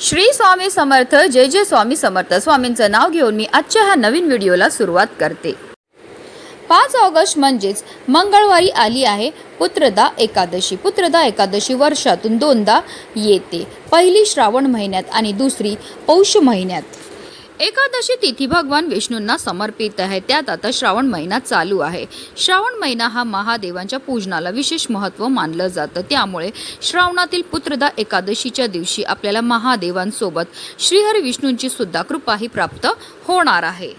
श्री स्वामी समर्थ जय जय स्वामी समर्थ. स्वामींचं नाव घेऊन मी आजच्या ह्या नवीन व्हिडिओला सुरुवात करते. पाच ऑगस्ट म्हणजेच मंगळवारी आली आहे पुत्रदा एकादशी. पुत्रदा एकादशी वर्षातून दोनदा येते. पहिली श्रावण महिन्यात आणि दुसरी पौष महिन्यात. एकादशी तिथी भगवान विष्णूंना समर्पित आहे. त्यात आता श्रावण महिना चालू आहे. श्रावण महिना हा महादेवांच्या पूजनाला विशेष महत्त्व मानलं जातं. त्यामुळे श्रावणातील पुत्रदा एकादशीच्या दिवशी आपल्याला महादेवांसोबत श्रीहरी विष्णूंची सुद्धा कृपाही प्राप्त होणार आहे.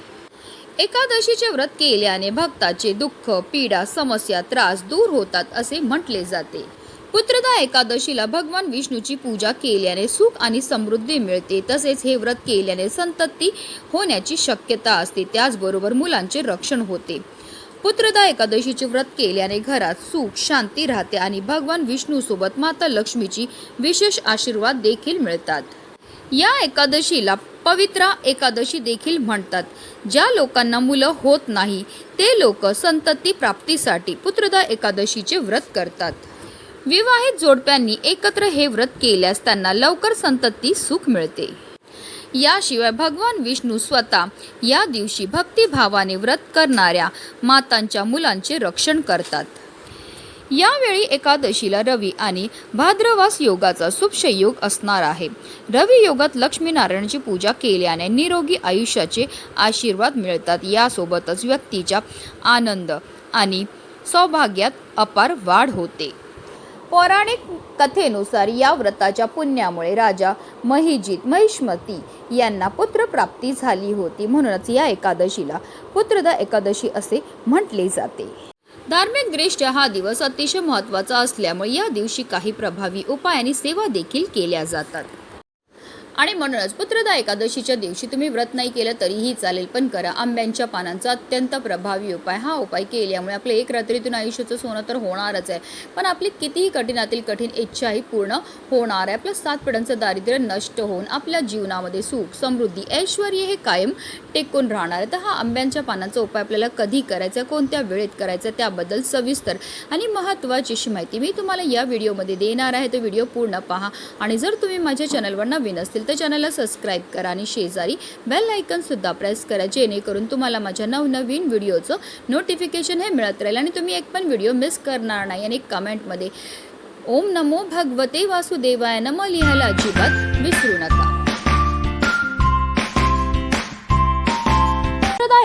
एकादशीचे व्रत केल्याने भक्ताचे दुःख पीडा समस्या त्रास दूर होतात असे म्हटले जाते. पुत्रदा एकादशीला भगवान विष्णूची पूजा केल्याने सुख आणि समृद्धी मिळते. तसेच हे व्रत केल्याने संतती होण्याची शक्यता असते. त्याचबरोबर मुलांचे रक्षण होते. पुत्रदा एकादशीचे व्रत केल्याने घरात सुख शांती राहते आणि भगवान विष्णूसोबत माता लक्ष्मीची विशेष आशीर्वाद देखील मिळतात. या एकादशीला पवित्रा एकादशी देखील म्हणतात. ज्या लोकांना मुलं होत नाही ते लोक संतती प्राप्तीसाठी पुत्रदा एकादशीचे व्रत करतात. विवाहित जोडप्यांनी एकत्र हे व्रत केल्यास त्यांना लवकर संतती सुख मिळते. याशिवाय भगवान विष्णू स्वतः या दिवशी भक्तिभावाने व्रत करणाऱ्या मातांच्या मुलांचे रक्षण करतात. यावेळी एकादशीला रवी आणि भाद्रवास योगाचा शुभयोग असणार आहे. रवी योगात लक्ष्मीनारायणाची पूजा केल्याने निरोगी आयुष्याचे आशीर्वाद मिळतात. यासोबतच व्यक्तीच्या आनंद आणि सौभाग्यात अपार वाढ होते. पौराणिक कथेनुसार या व्रताच्या पुण्यामुळे राजा महिजित महिष्मती यांना पुत्रप्राप्ती झाली होती. म्हणूनच या एकादशीला पुत्रदा एकादशी असे म्हटले जाते. धार्मिक दृष्ट्या हा दिवस अतिशय महत्त्वाचा असल्यामुळे या दिवशी काही प्रभावी उपाय आणि सेवा देखील केल्या जातात. आणि म्हणूनच पुत्रदा एकादशीच्या दिवशी तुम्ही व्रत नाही केलं तरीही चालेल पण करा. आंब्यांच्या पानांचा अत्यंत प्रभावी उपाय. हा उपाय केल्यामुळे आपलं एक रात्रीतून आयुष्याचं सोनं तर होणारच आहे. पण आपली कितीही कठीणातील कठीण इच्छाही पूर्ण होणार आहे. आपलं सात पिढ्यांचं दारिद्र्य नष्ट होऊन आपल्या जीवनामध्ये सुख समृद्धी ऐश्वर हे कायम टेकून राहणार आहे. तर हा आंब्यांच्या पानांचा उपाय आपल्याला कधी करायचा कोणत्या वेळेत करायचा त्याबद्दल सविस्तर आणि महत्त्वाची अशी माहिती मी तुम्हाला या व्हिडिओमध्ये देणार आहे. तो व्हिडिओ पूर्ण पहा आणि जर तुम्ही माझ्या चॅनलवर नवीन असतील तर चॅनलला सबस्क्राईब करा आणि शेजारी बेल आयकनसुद्धा प्रेस करा जेणेकरून तुम्हाला माझ्या नवनवीन व्हिडिओचं नोटिफिकेशन हे मिळत राहील आणि तुम्ही एक पण व्हिडिओ मिस करणार नाही. आणि कमेंटमध्ये ओम नमो भगवते वासुदेवाय नम लिहायला अजिबात विसरू नका.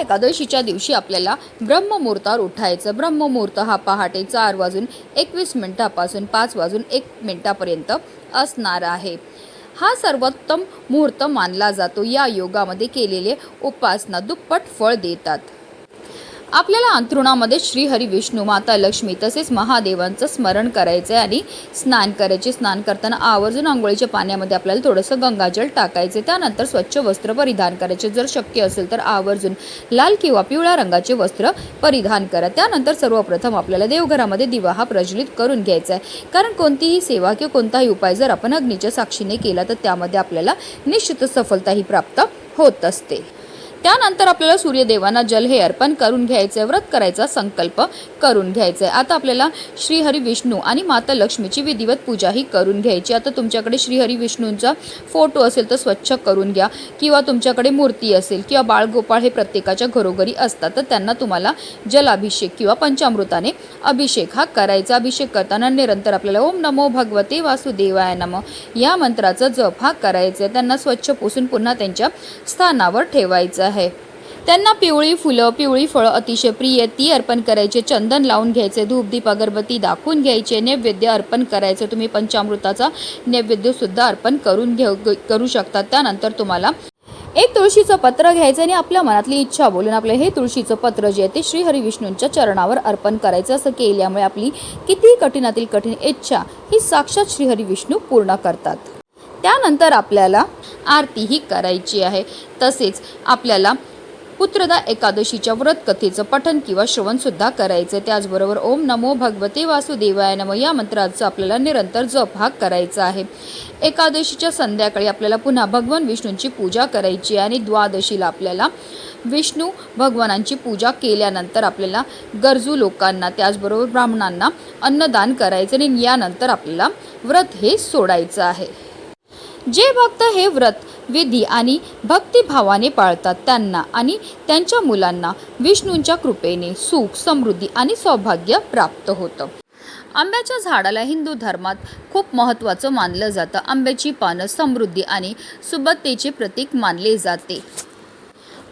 एकादशीच्या दिवशी आपल्याला ब्रह्ममुहूर्तावर उठायचं. ब्रह्ममुहूर्त हा पहाटे चार वाजून एकवीस मिनिटापासून पाच वाजून एक मिनिटापर्यंत असणार आहे. हा सर्वोत्तम मुहूर्त मानला जातो. या योगामध्ये केलेले उपासना दुप्पट फळ देतात. आपल्याला अंथरुणामध्ये श्रीहरी विष्णू माता लक्ष्मी तसेच महादेवांचं स्मरण करायचं आहे आणि स्नान करायचे. स्नान करताना आवर्जून आंघोळीच्या पाण्यामध्ये आपल्याला थोडंसं गंगाजल टाकायचे. त्यानंतर स्वच्छ वस्त्र परिधान करायचे. जर शक्य असेल तर आवर्जून लाल किंवा पिवळ्या रंगाचे वस्त्र परिधान करा. त्यानंतर सर्वप्रथम आपल्याला देवघरामध्ये दिवा हा प्रज्वलित करून घ्यायचा आहे कारण कोणतीही सेवा किंवा कोणताही उपाय जर आपण अग्नीच्या साक्षीने केला तर त्यामध्ये आपल्याला निश्चित सफलताही प्राप्त होत असते. त्यानंतर आपल्याला सूर्यदेवांना जल हे अर्पण करून घ्यायचं व्रत करायचा संकल्प करून घ्यायचा. आहे आता आपल्याला श्रीहरी विष्णू आणि माता लक्ष्मीची विधिवत पूजाही करून घ्यायची. आता तुमच्याकडे श्रीहरी विष्णूंचा फोटो असेल तर स्वच्छ करून घ्या. किंवा तुमच्याकडे मूर्ती असेल किंवा बाळगोपाळ हे प्रत्येकाच्या घरोघरी असतात तर त्यांना तुम्हाला जलाभिषेक किंवा पंचामृताने अभिषेक हा करायचा. अभिषेक करताना निरंतर आपल्याला ओम नमो भगवते वासुदेवाय नम या मंत्राचा जप हा करायचा. आहे त्यांना स्वच्छ पुसून पुन्हा त्यांच्या स्थानावर ठेवायचं. आहे आहे. त्यांना पिवळी फुलं पिवळी फळं अतिशय प्रिय ती अर्पण करायचे चंदन लावून घ्यायचे धूपदीप अगरबत्ती दाखवून घ्यायचे नैवेद्य अर्पण करायचे. तुम्ही पंचामृताचा नैवेद्यसुद्धा अर्पण करून घेऊ करू शकता. त्यानंतर तुम्हाला एक तुळशीचं पत्र घ्यायचं आणि आपल्या मनातली इच्छा बोलून आपलं हे तुळशीचं पत्र जे आहे ते श्री विष्णूंच्या चरणावर अर्पण करायचं. असं केल्यामुळे आपली किती कठीणातील कठीण इच्छा ही साक्षात श्री विष्णू पूर्ण करतात. त्यानंतर आपल्याला आरतीही करायची आहे. तसेच आपल्याला पुत्रदा एकादशीच्या व्रत कथेचं किंवा श्रवण सुद्धा करायचं त्याचबरोबर ओम नमो भगवते वासुदेवाय नमो या मंत्राचं आपल्याला निरंतर जप हा करायचा आहे. एकादशीच्या संध्याकाळी आपल्याला पुन्हा भगवान विष्णूंची पूजा करायची आहे आणि द्वादशीला आपल्याला विष्णू भगवानांची पूजा केल्यानंतर आपल्याला गरजू लोकांना त्याचबरोबर ब्राह्मणांना अन्नदान करायचं आणि यानंतर आपल्याला व्रत हे सोडायचं आहे. जे भक्त हे व्रत विधी आणि भक्तिभावाने पाळतात त्यांना आणि त्यांच्या मुलांना विष्णूंच्या कृपेने सुख समृद्धी आणि सौभाग्य प्राप्त होतं. आंब्याच्या झाडाला हिंदू धर्मात खूप महत्त्वाचं मानलं जातं. आंब्याची पानं समृद्धी आणि सुबत्तेचे प्रतीक मानले जाते.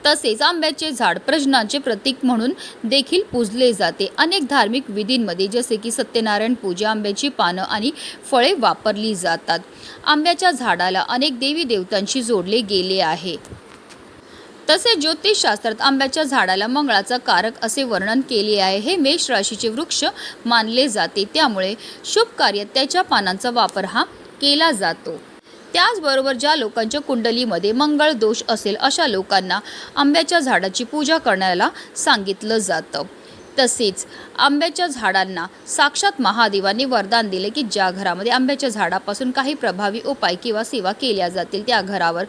तसेच आंब्याचे झाड प्रजनाचे प्रतीक म्हणून देखील पूजले जाते. अनेक धार्मिक विधींमध्ये जसे की सत्यनारायण पूजा आंब्याची पानं आणि फळे वापरली जातात. आंब्याच्या झाडाला अनेक देवी देवतांशी जोडले गेले आहे. तसे ज्योतिषशास्त्रात आंब्याच्या झाडाला मंगळाचा कारक असे वर्णन केले आहे. हे मेष राशीचे वृक्ष मानले जाते. त्यामुळे शुभ कार्यात त्याच्या पानांचा वापर हा केला जातो. त्याचबरोबर ज्या लोकांच्या कुंडलीमध्ये मंगळ दोष असेल अशा लोकांना आंब्याच्या झाडाची पूजा करण्याला सांगितलं जातं. तसेच आंब्याच्या झाडांना साक्षात महादेवाने वरदान दिले की ज्या घरामध्ये आंब्याच्या झाडापासून काही प्रभावी उपाय किंवा सेवा केल्या जातील त्या घरावर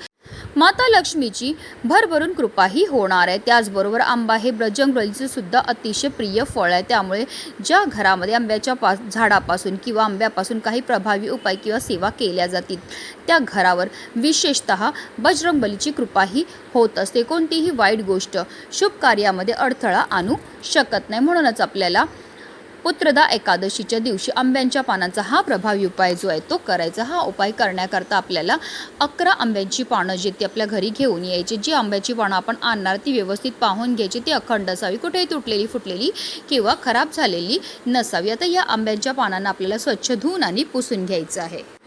माता लक्ष्मीची भरभरून कृपाही होणार आहे. त्याचबरोबर आंबा हे ब्रजंगबलीचे सुद्धा अतिशय प्रिय फळ आहे. त्यामुळे ज्या घरामध्ये आंब्याच्या पा झाडापासून किंवा आंब्यापासून काही प्रभावी उपाय किंवा सेवा केल्या जातील त्या घरावर विशेषत बजरंगबलीची कृपाही होत असते. कोणतीही वाईट गोष्ट शुभ कार्यामध्ये अडथळा आणू शकत नाही. म्हणूनच आपल्याला पुत्रदा एकादशीच्या दिवशी आंब्यांच्या पानांचा हा प्रभावी उपाय जो आहे तो करायचा. हा उपाय करण्याकरता आपल्याला अकरा आंब्यांची पानं जी ती आपल्या घरी घेऊन यायची. जी आंब्याची पानं आपण आणणार ती व्यवस्थित पाहून घ्यायची. ती अखंड असावी. कुठेही तुटलेली फुटलेली किंवा खराब झालेली नसावी. आता या आंब्यांच्या पानांना आपल्याला स्वच्छ धुवून आणि पुसून घ्यायचं आहे.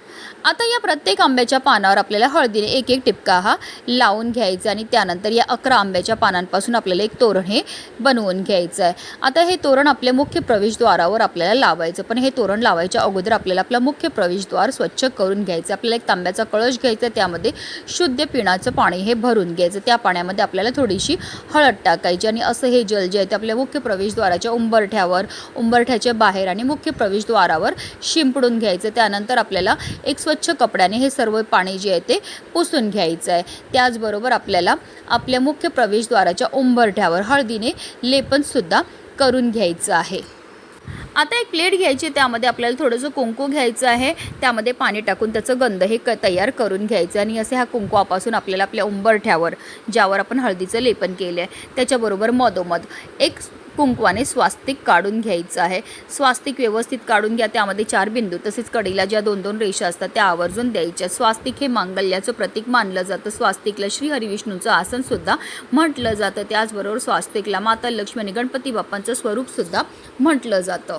आता या प्रत्येक आंब्याच्या पानावर आपल्याला हळदीने एक एक टिपका हा लावून घ्यायचा आणि त्यानंतर या अकरा आंब्याच्या पानांपासून आपल्याला एक तोरण हे बनवून घ्यायचं आहे. आता हे तोरण आपल्या मुख्य प्रवेशद्वारावर आपल्याला लावायचं पण हे तोरण लावायच्या अगोदर आपल्याला आपलं मुख्य प्रवेशद्वार स्वच्छ करून घ्यायचं आपल्याला एक तांब्याचा कळश घ्यायचा त्यामध्ये शुद्ध पिण्याचं पाणी हे भरून घ्यायचं त्या पाण्यामध्ये आपल्याला थोडीशी हळद टाकायची आणि असं हे जल जे आहे ते आपल्या मुख्य प्रवेशद्वाराच्या उंबरठ्यावर उंबरठ्याच्या बाहेर आणि मुख्य प्रवेशद्वारावर शिंपडून घ्यायचं त्यानंतर आपल्याला एक स्वच्छ कपड्याने हे सर्व पाणी जे आहे ते पुसून घ्यायचं आहे. त्याचबरोबर आपल्याला आपल्या मुख्य प्रवेशद्वाराच्या उंबरठ्यावर हळदीने लेपनसुद्धा करून घ्यायचं आहे. आता एक प्लेट घ्यायची त्यामध्ये आपल्याला थोडंसं कुंकू घ्यायचं आहे. त्यामध्ये पाणी टाकून त्याचं गंध हे क तयार करून घ्यायचं आणि असे ह्या कुंकवापासून आपल्याला आपल्या उंबरठ्यावर ज्यावर आपण हळदीचं लेपन केलं आहे त्याच्याबरोबर मधोमध. एक कुंकवाने स्वास्तिक काढून घ्यायचं आहे. स्वास्तिक व्यवस्थित काढून घ्या त्यामध्ये चार बिंदू तसेच कडीला ज्या दोन दोन रेषा असतात त्या आवर्जून द्यायच्या. स्वास्तिक हे मांगल्याचं प्रतीक मानलं जातं. स्वास्तिकला श्री हरिविष्णूचं आसनसुद्धा म्हटलं जातं. त्याचबरोबर स्वास्तिकला माता लक्ष्मी आणि गणपती बाप्पांचं स्वरूपसुद्धा म्हटलं जातं.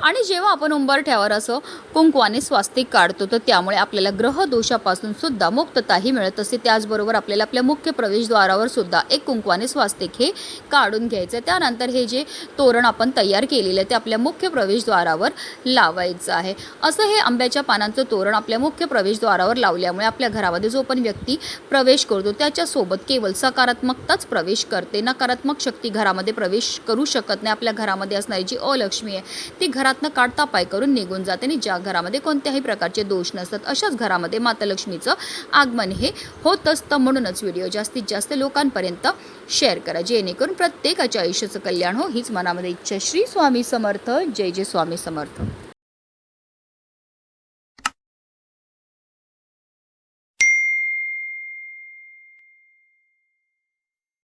आणि जेव्हा आपण उंबरठ्यावर असं कुंकवाने स्वास्तिक काढतो तर त्यामुळे आपल्याला ग्रह दोषापासून सुद्धा मुक्तताही मिळत असते. त्याचबरोबर आपल्याला आपल्या मुख्य प्रवेशद्वारावर सुद्धा एक कुंकवाने स्वास्तिक हे काढून घ्यायचं त्यानंतर हे जे तोरण आपण तयार केलेलं आहे ते आपल्या मुख्य प्रवेशद्वारावर लावायचं आहे. असं हे आंब्याच्या पानांचं तोरण आपल्या मुख्य प्रवेशद्वारावर लावल्यामुळे आपल्या घरामध्ये जो पण व्यक्ती प्रवेश करतो त्याच्यासोबत केवळ सकारात्मकताच प्रवेश करते. नकारात्मक शक्ती घरामध्ये प्रवेश करू शकत नाही. आपल्या घरामध्ये असणारी जी अलक्ष्मी आहे ती घरातनं काढता पाय करून निघून जाते आणि ज्या घरामध्ये कोणत्याही प्रकारचे दोष नसतात अशाच घरामध्ये माता लक्ष्मीचं आगमन हे होत असतं. म्हणूनच व्हिडिओ जास्तीत जास्त लोकांपर्यंत शेअर करा. जेणेकरून प्रत्येकाच्या आयुष्याचं कल्याण हो. हीच मनामध्ये इच्छा. श्री स्वामी समर्थ. जय जय स्वामी समर्थ.